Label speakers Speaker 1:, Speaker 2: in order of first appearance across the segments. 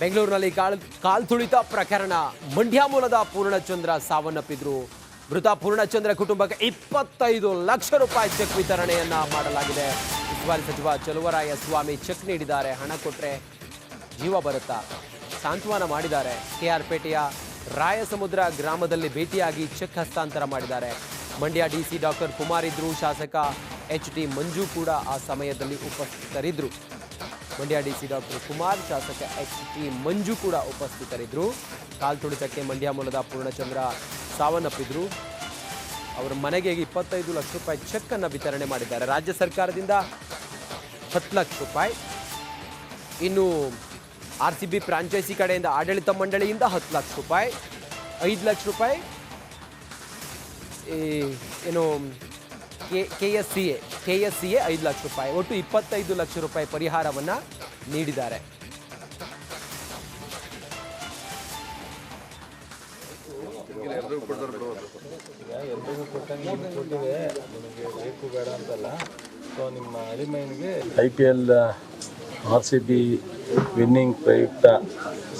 Speaker 1: ಬೆಂಗಳೂರಿನಲ್ಲಿ ಕಾಲ್ ಕಾಲ್ ತುಳಿತ ಪ್ರಕರಣ. ಮಂಡ್ಯ ಮೂಲದ ಪೂರ್ಣಚಂದ್ರ ಸಾವನ್ನಪ್ಪಿದ್ರು. ಮೃತ ಪೂರ್ಣಚಂದ್ರ ಕುಟುಂಬಕ್ಕೆ ಇಪ್ಪತ್ತೈದು ಲಕ್ಷ ರೂಪಾಯಿ ಚೆಕ್ ವಿತರಣೆಯನ್ನ ಮಾಡಲಾಗಿದೆ. ಉಸ್ತುವಾರಿ ಸಚಿವ ಚಲುವರಾಯ ಸ್ವಾಮಿ ಚೆಕ್ ನೀಡಿದ್ದಾರೆ. ಹಣ ಕೊಟ್ಟರೆ ಜೀವ ಬರುತ್ತಾ? ಸಾಂತ್ವನ ಮಾಡಿದ್ದಾರೆ. ಕೆಆರ್ಪೇಟೆಯ ರಾಯಸಮುದ್ರ ಗ್ರಾಮದಲ್ಲಿ ಭೇಟಿಯಾಗಿ ಚೆಕ್ ಹಸ್ತಾಂತರ ಮಾಡಿದ್ದಾರೆ. ಮಂಡ್ಯ ಡಿಸಿ ಡಾಕ್ಟರ್ ಕುಮಾರ್ ಇದ್ರು, ಶಾಸಕ ಎಚ್ ಟಿ ಮಂಜು ಕೂಡ ಆ ಸಮಯದಲ್ಲಿ ಉಪಸ್ಥಿತರಿದ್ದರು ಮಂಡ್ಯ ಡಿಸಿ ಡಾಕ್ಟರ್ ಕುಮಾರ್, ಶಾಸಕ ಎಚ್ ಟಿ ಮಂಜು ಕೂಡ ಉಪಸ್ಥಿತರಿದ್ದರು. ಕಾಲ್ತುಳಿತಕ್ಕೆ ಮಂಡ್ಯ ಮೂಲದ ಪೂರ್ಣಚಂದ್ರ ಸಾವನ್ನಪ್ಪಿದ್ರು. ಅವರ ಮನೆಗೆ ಇಪ್ಪತ್ತೈದು ಲಕ್ಷ ರೂಪಾಯಿ ಚೆಕ್ ಅನ್ನು ವಿತರಣೆ ಮಾಡಿದ್ದಾರೆ. ರಾಜ್ಯ ಸರ್ಕಾರದಿಂದ ಹತ್ತು ಲಕ್ಷ ರೂಪಾಯಿ. ಇನ್ನು ಆರ್ ಸಿ ಬಿ ಫ್ರಾಂಚೈಸಿ ಕಡೆಯಿಂದ ಆಡಳಿತ ಮಂಡಳಿಯಿಂದ ಹತ್ತು ಲಕ್ಷ ರೂಪಾಯಿ. ಐದು ಲಕ್ಷ ರೂಪಾಯಿ. ಏನು K K S C A K S C A ಐದು ಲಕ್ಷ ರೂಪಾಯಿ, ಒಟ್ಟು ಇಪ್ಪತ್ತೈದು ಲಕ್ಷ ರೂಪಾಯಿ ಪರಿಹಾರವನ್ನು ನೀಡಿದ್ದಾರೆ.
Speaker 2: I P L R C B winning ಪ್ರಯುಕ್ತ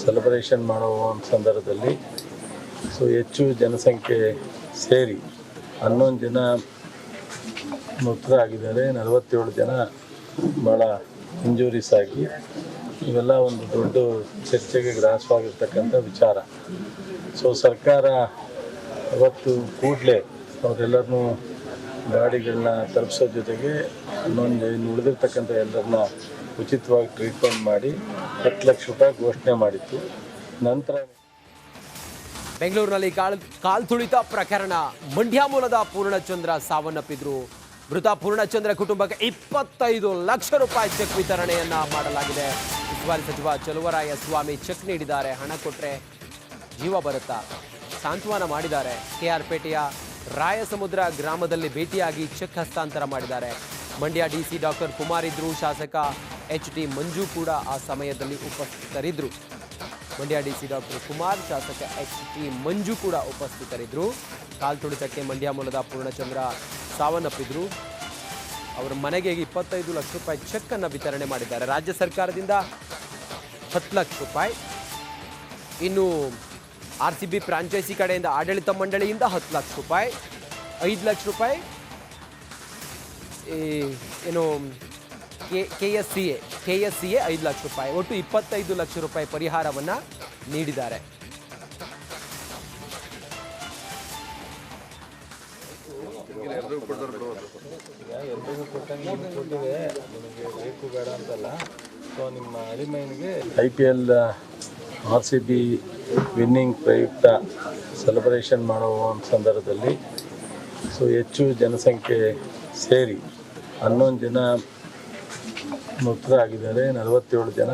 Speaker 2: ಸೆಲೆಬ್ರೇಷನ್ ಮಾಡುವ ಸಂದರ್ಭದಲ್ಲಿ, ಸೊ ಹೆಚ್ಚು ಜನಸಂಖ್ಯೆ ಸೇರಿ ಹನ್ನೊಂದು ಜನ ಮೃತರಾಗಿದ್ದಾರೆ ನಲವತ್ತೇಳು ಜನ ಭಾಳ ಇಂಜುರೀಸ್ ಆಗಿ ಇವೆಲ್ಲ ಒಂದು ದೊಡ್ಡ ಚರ್ಚೆಗೆ ಗ್ರಾಸವಾಗಿರ್ತಕ್ಕಂಥ ವಿಚಾರ. ಸೊ ಸರ್ಕಾರ ಅವತ್ತು ಕೂಡಲೇ ಅವರೆಲ್ಲರನ್ನೂ ಗಾಡಿಗಳನ್ನ ತಲುಪಿಸೋ ಜೊತೆಗೆ ಇನ್ನೊಂದು ಇನ್ನು ಉಳಿದಿರ್ತಕ್ಕಂಥ ಎಲ್ಲರನ್ನ ಉಚಿತವಾಗಿ ಟ್ರೀಟ್ಮೆಂಟ್ ಮಾಡಿ ಹತ್ತು ಲಕ್ಷ ರೂಪಾಯಿ ಘೋಷಣೆ ಮಾಡಿತ್ತು. ನಂತರ
Speaker 1: ಬೆಂಗಳೂರಿನಲ್ಲಿ ಕಾಲ್ ತುಳಿತ ಪ್ರಕರಣ. ಮಂಡ್ಯ ಮೂಲದ ಪೂರ್ಣಚಂದ್ರ ಸಾವನ್ನಪ್ಪಿದ್ರು. ಮೃತ ಪೂರ್ಣಚಂದ್ರ ಕುಟುಂಬಕ್ಕೆ ಇಪ್ಪತ್ತೈದು ಲಕ್ಷ ರೂಪಾಯಿ ಚೆಕ್ ವಿತರಣೆಯನ್ನ ಮಾಡಲಾಗಿದೆ. ಉಸ್ತುವಾರಿ ಸಚಿವ ಚಲುವರಾಯ ಸ್ವಾಮಿ ಚೆಕ್ ನೀಡಿದ್ದಾರೆ. ಹಣ ಕೊಟ್ಟರೆ ಜೀವ ಬರುತ್ತಾ? ಸಾಂತ್ವನ ಮಾಡಿದ್ದಾರೆ. ಕೆಆರ್ಪೇಟೆಯ ರಾಯಸಮುದ್ರ ಗ್ರಾಮದಲ್ಲಿ ಭೇಟಿಯಾಗಿ ಚೆಕ್ ಹಸ್ತಾಂತರ ಮಾಡಿದ್ದಾರೆ. ಮಂಡ್ಯ ಡಿಸಿ ಡಾಕ್ಟರ್ ಕುಮಾರ್ ಇದ್ರು, ಶಾಸಕ ಎಚ್ ಟಿ ಮಂಜು ಕೂಡ ಆ ಸಮಯದಲ್ಲಿ ಉಪಸ್ಥಿತರಿದ್ದರು ಮಂಡ್ಯ ಡಿಸಿ ಡಾಕ್ಟರ್ ಕುಮಾರ್, ಶಾಸಕ ಎಚ್ ಟಿ ಮಂಜು ಕೂಡ ಉಪಸ್ಥಿತರಿದ್ದರು ಕಾಲ್ತುಳಿತಕ್ಕೆ ಮಂಡ್ಯ ಮೂಲದ ಪೂರ್ಣಚಂದ್ರ ಸಾವನ್ನಪ್ಪಿದ್ರು. ಅವರ ಮನೆಗೆ ಇಪ್ಪತ್ತೈದು ಲಕ್ಷ ರೂಪಾಯಿ ಚೆಕ್ ಅನ್ನು ವಿತರಣೆ ಮಾಡಿದ್ದಾರೆ. ರಾಜ್ಯ ಸರ್ಕಾರದಿಂದ ಹತ್ತು ಲಕ್ಷ ರೂಪಾಯಿ. ಇನ್ನು ಆರ್ ಸಿ ಬಿ ಫ್ರಾಂಚೈಸಿ ಕಡೆಯಿಂದ ಆಡಳಿತ ಮಂಡಳಿಯಿಂದ ಹತ್ತು ಲಕ್ಷ ರೂಪಾಯಿ. ಐದು ಲಕ್ಷ ರೂಪಾಯಿ. ಈ ಏನು K K S C A, K S C A ಐದು ಲಕ್ಷ ರೂಪಾಯಿ. ಒಟ್ಟು ಇಪ್ಪತ್ತೈದು ಲಕ್ಷ ರೂಪಾಯಿ ಪರಿಹಾರವನ್ನು ನೀಡಿದ್ದಾರೆ.
Speaker 2: ಈಗ ಎಲ್ರಿಗೂ ಕೊಟ್ಟಂಗೆ ನಿಮ್ಗೆ ನಿಮಗೆ ಬೇಕು ಬೇಡ ಅಂತಲ್ಲ. ಸೊ ನಿಮ್ಮ I P L R C B winning ಪ್ರಯುಕ್ತ ಸೆಲೆಬ್ರೇಷನ್ ಮಾಡುವ ಒಂದು ಸಂದರ್ಭದಲ್ಲಿ ಸೊ ಹೆಚ್ಚು ಜನಸಂಖ್ಯೆ ಸೇರಿ ಹನ್ನೊಂದು ಜನ ಮೃತರಾಗಿದ್ದಾರೆ ನಲವತ್ತೇಳು ಜನ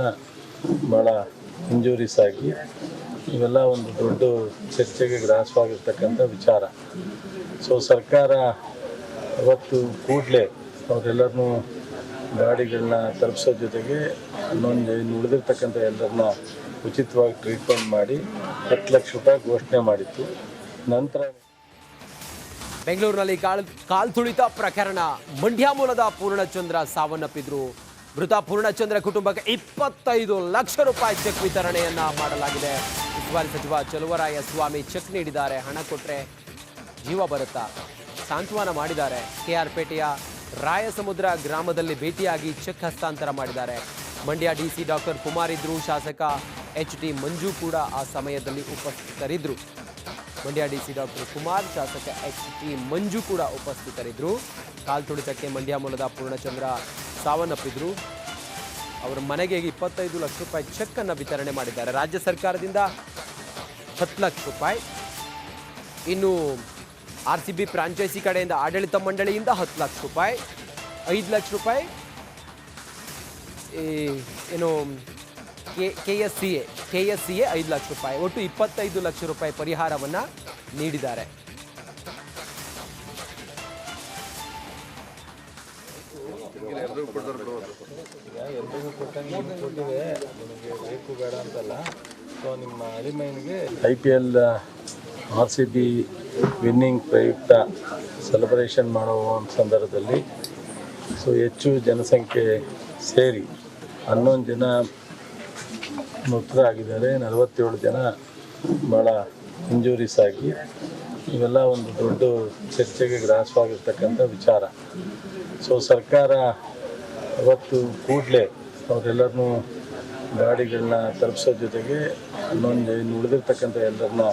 Speaker 2: ಭಾಳ ಇಂಜುರೀಸ್ ಆಗಿ ಇವೆಲ್ಲ ಒಂದು ದೊಡ್ಡ ಚರ್ಚೆಗೆ ಗ್ರಾಸವಾಗಿರ್ತಕ್ಕಂಥ ವಿಚಾರ. ಸೊ ಸರ್ಕಾರ ಅವತ್ತು ಕೂಡಲೇ ಅವರೆಲ್ಲರನ್ನೂ ಗಾಡಿಗಳನ್ನ ತಲುಪಿಸೋ ಜೊತೆಗೆ ಇನ್ನೊಂದು ಇನ್ನು ಉಳಿದಿರ್ತಕ್ಕಂಥ ಎಲ್ಲರನ್ನ ಉಚಿತವಾಗಿ ಟ್ರೀಟ್ಮೆಂಟ್ ಮಾಡಿ ಹತ್ತು ಲಕ್ಷ ರೂಪಾಯಿ ಘೋಷಣೆ ಮಾಡಿತ್ತು. ನಂತರ
Speaker 1: ಬೆಂಗಳೂರಿನಲ್ಲಿ ಕಾಲ್ ಕಾಲ್ ತುಳಿತ ಪ್ರಕರಣ. ಮಂಡ್ಯ ಮೂಲದ ಪೂರ್ಣಚಂದ್ರ ಸಾವನ್ನಪ್ಪಿದ್ರು. ಮೃತ ಪೂರ್ಣಚಂದ್ರ ಕುಟುಂಬಕ್ಕೆ ಇಪ್ಪತ್ತೈದು ಲಕ್ಷ ರೂಪಾಯಿ ಚೆಕ್ ವಿತರಣೆಯನ್ನ ಮಾಡಲಾಗಿದೆ. ಉಸ್ತುವಾರಿ ಸಚಿವ ಚಲುವರಾಯ ಸ್ವಾಮಿ ಚೆಕ್ ನೀಡಿದ್ದಾರೆ. ಹಣ ಕೊಟ್ಟರೆ ಜೀವ ಬರುತ್ತಾ? ಸಾಂತ್ವನ ಮಾಡಿದ್ದಾರೆ. ಕೆಆರ್ಪೇಟೆಯ ರಾಯಸಮುದ್ರ ಗ್ರಾಮದಲ್ಲಿ ಭೇಟಿಯಾಗಿ ಚೆಕ್ ಹಸ್ತಾಂತರ ಮಾಡಿದ್ದಾರೆ. ಮಂಡ್ಯ ಡಿಸಿ ಡಾಕ್ಟರ್ ಕುಮಾರ್ ಇದ್ರು ಶಾಸಕ ಎಚ್ ಟಿ ಮಂಜು ಕೂಡ ಆ ಸಮಯದಲ್ಲಿ ಉಪಸ್ಥಿತರಿದ್ದರು ಮಂಡ್ಯ ಡಿಸಿ ಡಾಕ್ಟರ್ ಕುಮಾರ್, ಶಾಸಕ ಎಚ್ ಟಿ ಮಂಜು ಕೂಡ ಉಪಸ್ಥಿತರಿದ್ದರು ಕಾಲ್ತುಳಿತಕ್ಕೆ ಮಂಡ್ಯ ಮೂಲದ ಪೂರ್ಣಚಂದ್ರ ಸಾವನ್ನಪ್ಪಿದ್ರು. ಅವರ ಮನೆಗೆ ಇಪ್ಪತ್ತೈದು ಲಕ್ಷ ರೂಪಾಯಿ ಚೆಕ್ ಅನ್ನು ವಿತರಣೆ ಮಾಡಿದ್ದಾರೆ. ರಾಜ್ಯ ಸರ್ಕಾರದಿಂದ ಹತ್ತು ಲಕ್ಷ ರೂಪಾಯಿ. ಇನ್ನು ಆರ್ ಸಿ ಬಿ ಫ್ರಾಂಚೈಸಿ ಕಡೆಯಿಂದ ಆಡಳಿತ ಮಂಡಳಿಯಿಂದ ಹತ್ತು ಲಕ್ಷ ರೂಪಾಯಿ ಐದು ಲಕ್ಷ ರೂಪಾಯಿ. ಈ ಏನು K K S C A K S C A ಐದು ಲಕ್ಷ ರೂಪಾಯಿ. ಒಟ್ಟು ಇಪ್ಪತ್ತೈದು ಲಕ್ಷ ರೂಪಾಯಿ ಪರಿಹಾರವನ್ನು ನೀಡಿದ್ದಾರೆ.
Speaker 2: ಕೊಟ್ಟಂಗೆ ಬೇಕು ಬೇಡ ಅಂತಲ್ಲ. ಸೊ ನಿಮ್ಮ ಅಲಿಮೈನ್ಗೆ I P L, R C B winning ಪ್ರಯುಕ್ತ ಸೆಲೆಬ್ರೇಷನ್ ಮಾಡುವ ಸಂದರ್ಭದಲ್ಲಿ ಸೊ ಹೆಚ್ಚು ಜನಸಂಖ್ಯೆ ಸೇರಿ ಹನ್ನೊಂದು ಜನ ಮೃತರಾಗಿದ್ದಾರೆ ನಲವತ್ತೇಳು ಜನ ಭಾಳ ಇಂಜುರೀಸ್ ಆಗಿ ಇವೆಲ್ಲ ಒಂದು ದೊಡ್ಡ ಚರ್ಚೆಗೆ ಗ್ರಾಸವಾಗಿರ್ತಕ್ಕಂಥ ವಿಚಾರ. ಸೊ ಸರ್ಕಾರ ಅವತ್ತು ಕೂಡಲೇ ಅವರೆಲ್ಲರನ್ನೂ ಗಾಡಿಗಳನ್ನ ತಲುಪಿಸೋ ಜೊತೆಗೆ ಇನ್ನೊಂದು ಇನ್ನು ಉಳಿದಿರ್ತಕ್ಕಂಥ ಎಲ್ಲರನ್ನ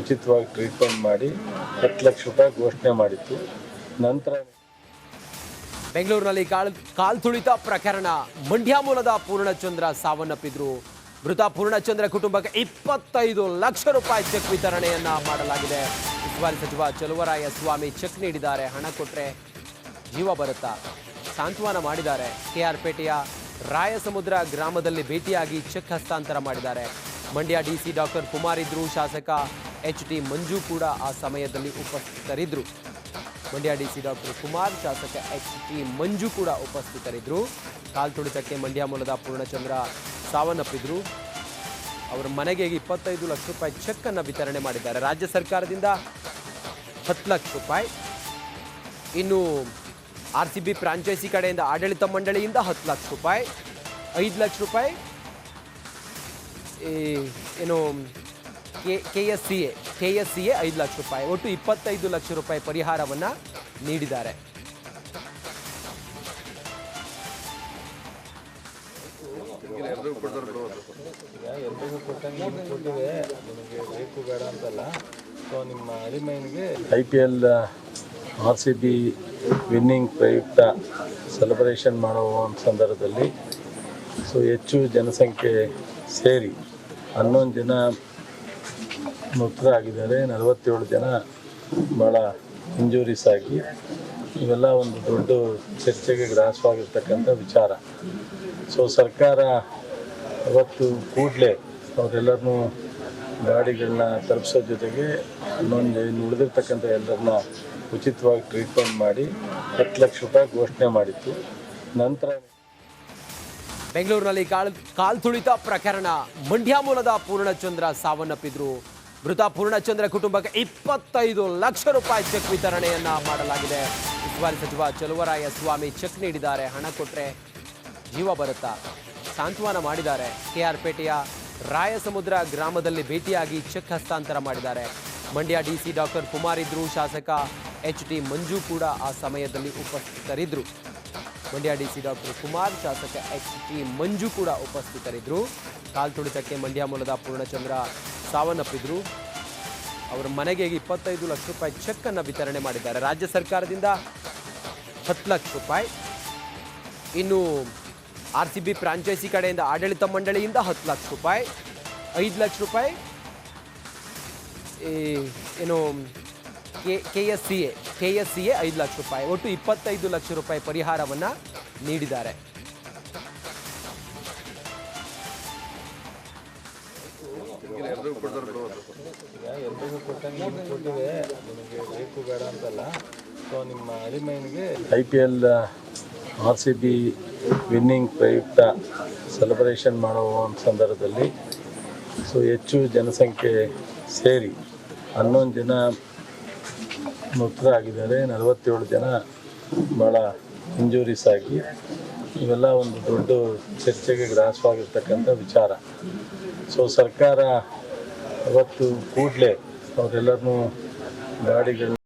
Speaker 2: ಉಚಿತವಾಗಿ ಟ್ರೀಟ್ಮೆಂಟ್ ಮಾಡಿ ಹತ್ತು ಲಕ್ಷ ರೂಪಾಯಿ ಘೋಷಣೆ ಮಾಡಿತ್ತು. ನಂತರ
Speaker 1: ಬೆಂಗಳೂರಿನಲ್ಲಿ ಕಾಲ್ ತುಳಿತ ಪ್ರಕರಣ. ಮಂಡ್ಯ ಮೂಲದ ಪೂರ್ಣಚಂದ್ರ ಸಾವನ್ನಪ್ಪಿದ್ರು. ಮೃತ ಪೂರ್ಣಚಂದ್ರ ಕುಟುಂಬಕ್ಕೆ ಇಪ್ಪತ್ತೈದು ಲಕ್ಷ ರೂಪಾಯಿ ಚೆಕ್ ವಿತರಣೆಯನ್ನ ಮಾಡಲಾಗಿದೆ. ಉಸ್ತುವಾರಿ ಸಚಿವ ಚಲುವರಾಯ ಸ್ವಾಮಿ ಚೆಕ್ ನೀಡಿದ್ದಾರೆ. ಹಣ ಕೊಟ್ಟರೆ ಜೀವ ಬರುತ್ತಾ? ಸಾಂತ್ವನ ಮಾಡಿದ್ದಾರೆ. ಕೆಆರ್ ಪೇಟೆಯ ರಾಯಸಮುದ್ರ ಗ್ರಾಮದಲ್ಲಿ ಭೇಟಿಯಾಗಿ ಚೆಕ್ ಹಸ್ತಾಂತರ ಮಾಡಿದ್ದಾರೆ. ಮಂಡ್ಯ ಡಿಸಿ ಡಾಕ್ಟರ್ ಕುಮಾರ್ ಇದ್ರು, ಶಾಸಕ ಎಚ್ ಟಿ ಮಂಜು ಕೂಡ ಆ ಸಮಯದಲ್ಲಿ ಉಪಸ್ಥಿತರಿದ್ದರು ಮಂಡ್ಯ ಡಿಸಿ ಡಾಕ್ಟರ್ ಕುಮಾರ್, ಶಾಸಕ ಎಚ್ ಟಿ ಮಂಜು ಕೂಡ ಉಪಸ್ಥಿತರಿದ್ದರು ಕಾಲ್ ತುಳಿತಕ್ಕೆ ಮಂಡ್ಯ ಮೂಲದ ಪೂರ್ಣಚಂದ್ರ ಸಾವನ್ನಪ್ಪಿದ್ರು. ಅವರ ಮನೆಗೆ ಇಪ್ಪತ್ತೈದು ಲಕ್ಷ ರೂಪಾಯಿ ಚೆಕ್ ಅನ್ನು ವಿತರಣೆ ಮಾಡಿದ್ದಾರೆ. ರಾಜ್ಯ ಸರ್ಕಾರದಿಂದ ಹತ್ತು ಲಕ್ಷ ರೂಪಾಯಿ. ಇನ್ನು ಆರ್ ಸಿ ಬಿ ಫ್ರಾಂಚೈಸಿ ಕಡೆಯಿಂದ ಆಡಳಿತ ಮಂಡಳಿಯಿಂದ ಹತ್ತು ಲಕ್ಷ ರೂಪಾಯಿ, ಐದು ಲಕ್ಷ ರೂಪಾಯಿ, ಈ ಏನು K S C A K S C A ಐದು ಲಕ್ಷ ರೂಪಾಯಿ. ಒಟ್ಟು ಇಪ್ಪತ್ತೈದು ಲಕ್ಷ ರೂಪಾಯಿ ಪರಿಹಾರವನ್ನು ನೀಡಿದ್ದಾರೆ.
Speaker 2: I P L, R C B winning ಪ್ರಯುಕ್ತ ಸೆಲೆಬ್ರೇಷನ್ ಮಾಡುವ ಸಂದರ್ಭದಲ್ಲಿ ಸೊ ಹೆಚ್ಚು ಜನಸಂಖ್ಯೆ ಸೇರಿ ಹನ್ನೊಂದು ಜನ ಮೃತರಾಗಿದ್ದಾರೆ ನಲವತ್ತೇಳು ಜನ ಭಾಳ ಇಂಜುರೀಸ್ ಆಗಿ ಇವೆಲ್ಲ ಒಂದು ದೊಡ್ಡ ಚರ್ಚೆಗೆ ಗ್ರಾಸವಾಗಿರ್ತಕ್ಕಂಥ ವಿಚಾರ. ಸೊ ಸರ್ಕಾರ ಅವತ್ತು ಕೂಡಲೇ ಅವರೆಲ್ಲರನ್ನೂ ಗಾಡಿಗಳನ್ನ ತಲುಪಿಸೋ ಜೊತೆಗೆ ಇನ್ನೊಂದು ಇನ್ನು ಉಳಿದಿರ್ತಕ್ಕಂಥ ಎಲ್ಲರನ್ನ ಉಚಿತವಾಗಿ ಟ್ರೀಟ್ಮೆಂಟ್ ಮಾಡಿ ಹತ್ತು ಲಕ್ಷ ರೂಪಾಯಿ ಘೋಷಣೆ ಮಾಡಿತ್ತು. ನಂತರ
Speaker 1: ಬೆಂಗಳೂರಿನಲ್ಲಿ ಕಾಲ್ ಕಾಲ್ ತುಳಿತ ಪ್ರಕರಣ. ಮಂಡ್ಯ ಮೂಲದ ಪೂರ್ಣಚಂದ್ರ ಸಾವನ್ನಪ್ಪಿದ್ರು. ಮೃತ ಪೂರ್ಣಚಂದ್ರ ಕುಟುಂಬಕ್ಕೆ ಇಪ್ಪತ್ತೈದು ಲಕ್ಷ ರೂಪಾಯಿ ಚೆಕ್ ವಿತರಣೆಯನ್ನ ಮಾಡಲಾಗಿದೆ. ಉಸ್ತುವಾರಿ ಸಚಿವ ಚಲುವರಾಯ ಸ್ವಾಮಿ ಚೆಕ್ ನೀಡಿದ್ದಾರೆ. ಹಣ ಕೊಟ್ಟರೆ ಜೀವ ಬರುತ್ತಾ? ಸಾಂತ್ವನ ಮಾಡಿದ್ದಾರೆ. ಕೆಆರ್ ಪೇಟೆಯ ರಾಯಸಮುದ್ರ ಗ್ರಾಮದಲ್ಲಿ ಭೇಟಿಯಾಗಿ ಚೆಕ್ ಹಸ್ತಾಂತರ ಮಾಡಿದ್ದಾರೆ. ಮಂಡ್ಯ ಡಿಸಿ ಡಾಕ್ಟರ್ ಕುಮಾರ್ ಇದ್ರು ಶಾಸಕ ಎಚ್ ಟಿ ಮಂಜು ಕೂಡ ಆ ಸಮಯದಲ್ಲಿ ಉಪಸ್ಥಿತರಿದ್ದರು ಮಂಡ್ಯ ಡಿಸಿ ಡಾಕ್ಟರ್ ಕುಮಾರ್, ಶಾಸಕ ಎಚ್ ಟಿ ಮಂಜು ಕೂಡ ಉಪಸ್ಥಿತರಿದ್ದರು ಕಾಲ್ ತುಳಿತಕ್ಕೆ ಮಂಡ್ಯ ಮೂಲದ ಪೂರ್ಣಚಂದ್ರ ಸಾವನ್ನಪ್ಪಿದ್ರು. ಅವರ ಮನೆಗೆ ಇಪ್ಪತ್ತೈದು ಲಕ್ಷ ರೂಪಾಯಿ ಚೆಕ್ ಅನ್ನು ವಿತರಣೆ ಮಾಡಿದ್ದಾರೆ. ರಾಜ್ಯ ಸರ್ಕಾರದಿಂದ ಹತ್ತು ಲಕ್ಷ ರೂಪಾಯಿ. ಇನ್ನು ಆರ್ ಸಿ ಬಿ ಫ್ರಾಂಚೈಸಿ ಕಡೆಯಿಂದ ಆಡಳಿತ ಮಂಡಳಿಯಿಂದ ಹತ್ತು ಲಕ್ಷ ರೂಪಾಯಿ. ಐದು ಲಕ್ಷ ರೂಪಾಯಿ. ಏನು K K S C A K S C A ಐದು ಲಕ್ಷ ರೂಪಾಯಿ, ಒಟ್ಟು ಇಪ್ಪತ್ತೈದು ಲಕ್ಷ ರೂಪಾಯಿ ಪರಿಹಾರವನ್ನು ನೀಡಿದ್ದಾರೆ.
Speaker 2: I P L R C B winning ಪ್ರಯುಕ್ತ ಸೆಲೆಬ್ರೇಷನ್ ಮಾಡುವ ಸಂದರ್ಭದಲ್ಲಿ, ಸೊ ಹೆಚ್ಚು ಜನಸಂಖ್ಯೆ ಸೇರಿ ಹನ್ನೊಂದು ಜನ ಮೃತರಾಗಿದ್ದಾರೆ ನಲವತ್ತೇಳು ಜನ ಭಾಳ ಇಂಜುರೀಸ್ ಆಗಿ ಇವೆಲ್ಲ ಒಂದು ದೊಡ್ಡ ಚರ್ಚೆಗೆ ಗ್ರಾಸವಾಗಿರ್ತಕ್ಕಂಥ ವಿಚಾರ. ಸೊ ಸರ್ಕಾರ ಅವತ್ತು ಕೂಡಲೇ ಅವರೆಲ್ಲರನ್ನೂ ಗಾಡಿಗಳನ್ನ